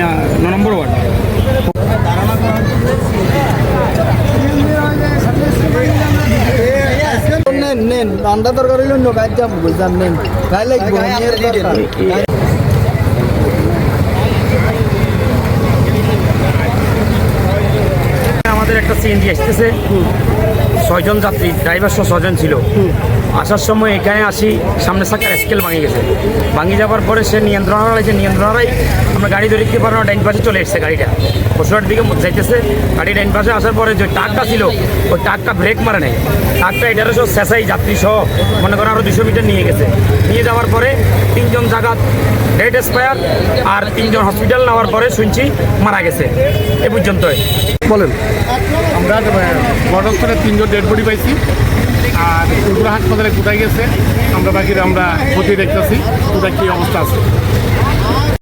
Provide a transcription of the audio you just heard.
আহ, ন নম্বর ওয়ার্ড। নেন রান্না তরকারি হইল গাছ যাব বুঝলাম নেন। গায়ে লাগবো আমাদের একটা সিএনজি আসতেছে। ছয়জন যাত্রী ড্রাইভার সহ ছজন ছিল। আসার সময় এখানে আসি সামনে সাকার স্কেল ভাঙে গেছে। ভাঙি যাওয়ার পরে সে নিয়ন্ত্রণ হারাইছে নিয়ন্ত্রণ হারাই আমরা গাড়ি ধরে দিতে পারব না ডাইন পাশে চলে এসছে গাড়িটা। পশুহাট দিকে যাইতেছে গাড়ি ডাইন পাশে আসার পরে যে ট্রাকটা ছিল ওই ট্রাকটা ব্রেক মারে নাই। ট্রাকটা এটারও সব শেষাই যাত্রী সহ মনে করেন আরও দুশো মিটার নিয়ে গেছে। নিয়ে যাওয়ার পরে তিনজন জায়গা ডেড এক্সপায়ার আর তিনজন হসপিটাল নেওয়ার পরে শুনছি মারা গেছে। এ পর্যন্তই। বলেন। আমরা ঘটনাস্থলে তিনজন ডেড বডি পাইছি। আর এগুলো হাসপাতালে কোথায় গেছে? আমরা বাকিরা আমরা ক্ষতি দেখতেছি। কোথায় কী অবস্থা আছে?